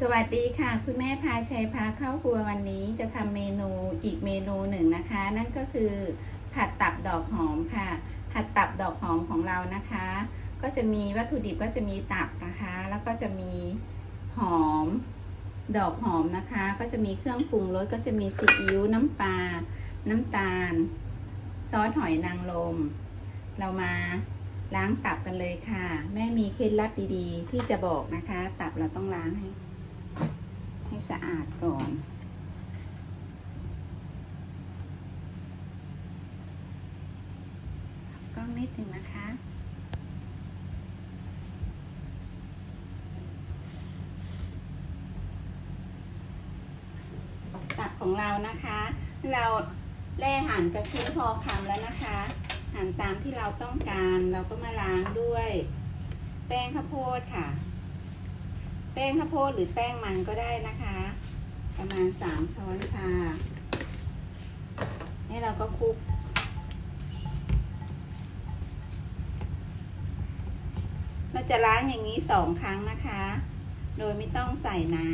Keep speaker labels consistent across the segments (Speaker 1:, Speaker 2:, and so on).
Speaker 1: สวัสดีค่ะ คุณแม่พาชัยพาเข้าครัววันนี้จะทำเมนูอีกเมนูหนึ่งนะคะ นั่นก็คือผัดตับดอกหอมค่ะ ผัดตับดอกหอมของเรานะคะ ก็จะมีวัตถุดิบก็จะมีตับนะคะ แล้วก็จะมีหอมดอกหอมนะคะ ก็จะมีเครื่องปรุงรสก็จะมีซีอิ๊วน้ำปลาน้ำตาล ซอสหอยนางรมเรามาล้างตับกันเลยค่ะ แม่มีเคล็ดลับดีๆ ที่จะบอกนะคะ ตับเราต้องล้างให้ ให้สะอาดก่อนกล้องนิดหนึ่งนะคะตับของเรานะคะ เราแล่หั่นกระชิ้นพอคำแล้วนะคะ หั่นตามที่เราต้องการ เราก็มาล้างด้วย แป้งข้าวโพดค่ะ แป้งข้าวโพดหรือแป้งมันก็ได้นะคะ ประมาณสามช้อนชา ให้เราก็คลุก เราจะล้างอย่างนี้สองครั้งนะคะ โดยไม่ต้องใส่น้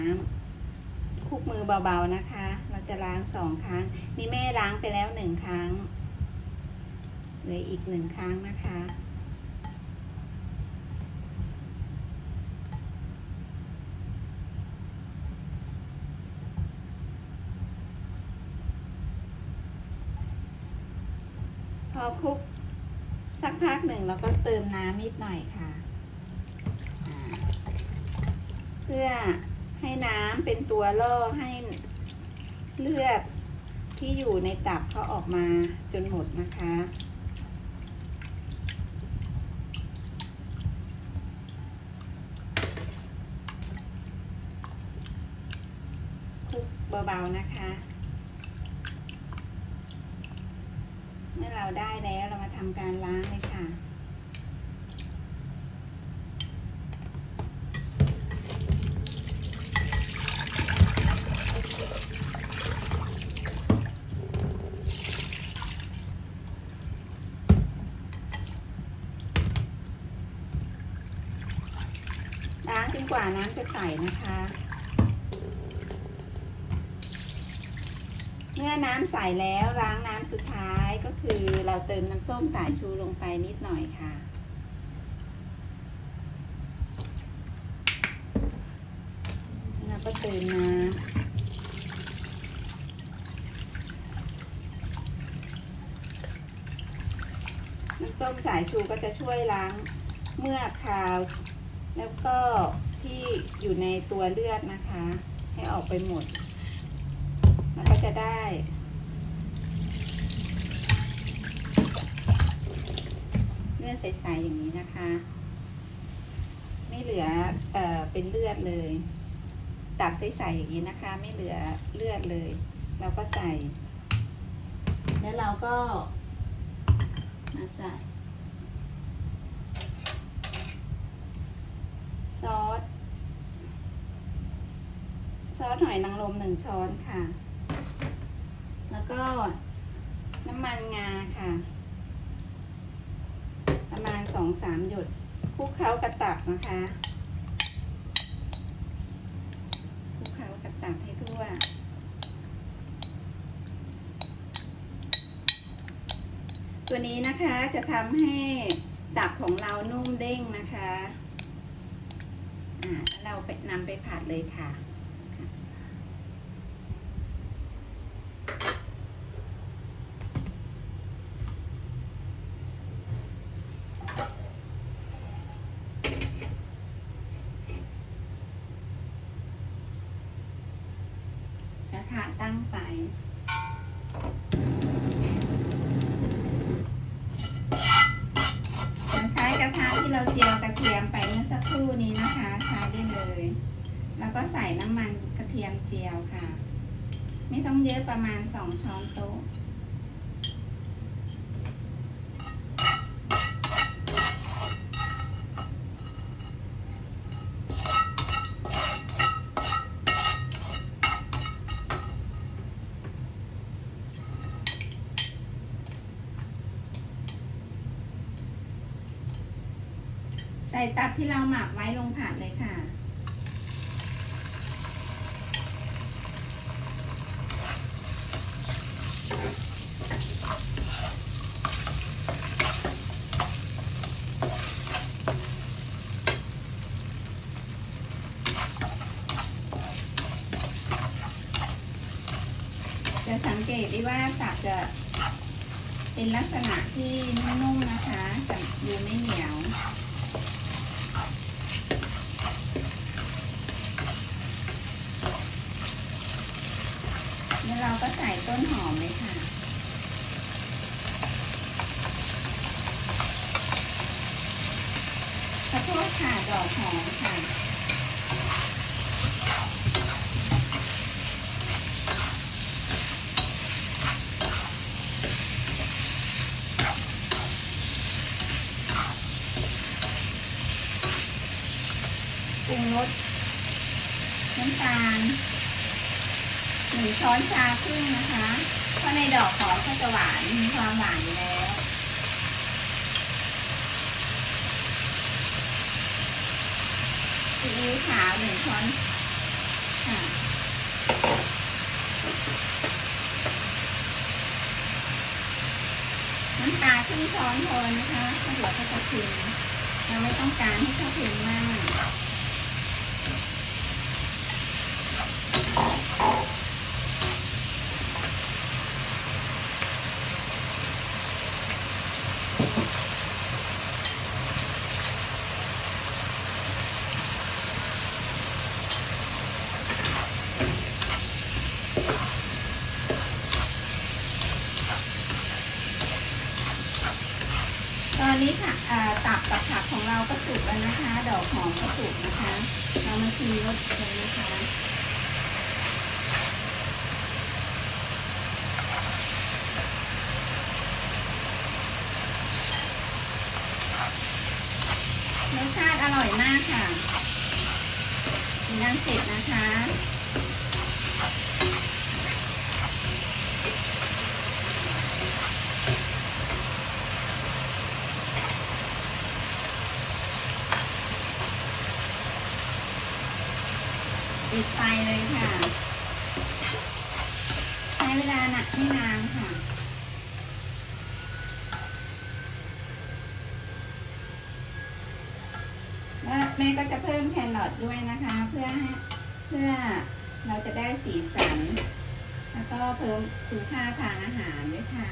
Speaker 1: ำคลุกมือเบาๆนะคะ เราจะล้างสองครั้ง นี่แม่ล้างไปแล้วหนึ่งครั้งเหลืออีกหนึ่งครั้งนะคะ อคลุกสักพักหนึ่งเราก็เติมน้ำนิดหน่อยค่ะ เพื่อให้น้ำเป็นตัวล่อให้เลือดที่อยู่ในตับเขาออกมาจนหมดนะคะ คลุกเบาๆนะคะ เมื่อเราได้แล้วเรามา ทำการล้างเลยค่ะ ล้างจนกว่าน้ำจะใสนะคะ เมื่อน้ำใสแล้วล้างน้ำสุดท้ายก็คือเราเติมน้ำส้มสายชูลงไปนิดหน่อยค่ะ แล้วก็เติมน้ำน้ำส้มสายชูก็จะช่วยล้างเมือกคาว แล้วก็ที่อยู่ในตัวเลือดนะคะ ให้ออกไปหมด แล้วก็จะได้เลือดใสๆอย่างนี้นะคะ ไม่เหลือเออเป็นเลือดเลยตับใสๆอย่างนี้นะคะ ไม่เหลือเลือดเลย เราก็ใส่ แล้วเราก็มาใส่ซอส ซอสหอยนางรมหนึ่งช้อนค่ะ แล้วก็น้ำมันงาค่ะ ประมาณสองสามหยดคลุกเคล้ากระตับนะคะคลุกเคล้ากระตับให้ทั่วตัวนี้นะคะจะทำให้ตับของเรานุ่มเด้งนะคะอ่าเราไปนำไปผัดเลยค่ะ กระทะตั้งไฟเราใช้กระทะที่เราเจียวกระเทียมไปเมื่อสักครู่นี้นะคะใช้ได้เลย แล้วก็ใส่น้ำมันกระเทียมเจียวค่ะ ไม่ต้องเยอะประมาณสองช้อนโต๊ะ ใส่ตับที่เราหมักไว้ลงผัดเลยค่ะ จะสังเกตได้ว่าตับจะเป็นลักษณะที่นุ่มๆนะคะ จะดูไม่เหนียว ก็ใส่ต้นหอมเลยค่ะ ขอโทษค่ะดอกหอมค่ะปรุงรสน้ำตาล หนึ่งช้อนชาครึ่งนะคะ เพราะในดอกหอมก็จะหวานมีความหวานอยู่แล้วซีอิ๊วขาวหนึ่งช้อนค่ะน้ำตาลครึ่งช้อนพอนะคะเพราะเดี๋ยวเขาจะเค็มเราไม่ต้องการให้เขาเค็มมาก ตอนนี้ค่ะอ่าตับกับผั กระสุกแล้วนะคะ ดอกหอมก็สุกนะคะเรามาชิมรสกันนะคะรสชาติอร่อยมากค่ะกินน้ำเสร็จนะคะ ปิดไฟเลยค่ะ ใช้เวลาหนักไม่นานค่ะแล้วแม่ก็จะเพิ่มแครอทด้วยนะคะ เพื่อให้เพื่อเราจะได้สีสัน แล้วก็เพิ่มคุณค่าทางอาหารด้วยค่ะ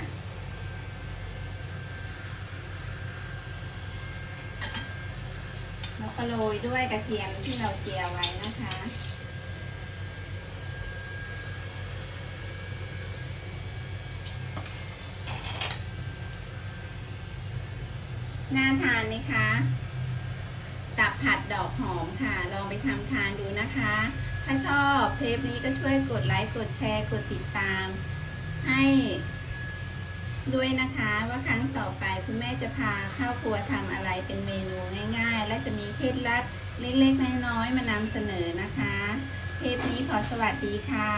Speaker 1: แล้วก็โรยด้วยกระเทียมที่เราเจียวไว้นะคะ น่าทานไหมคะ ตับผัดดอกหอมค่ะ ลองไปทำทานดูนะคะ ถ้าชอบเทปนี้ก็ช่วยกดไลค์ กดแชร์ กดติดตาม ให้ด้วยนะคะว่าครั้งต่อไปคุณแม่จะพาข้าวครัวทำอะไรเป็นเมนูง่าย ๆ และจะมีเคล็ดลับเล็กๆน้อยๆมานำเสนอนะคะ เทปนี้ขอสวัสดีค่ะ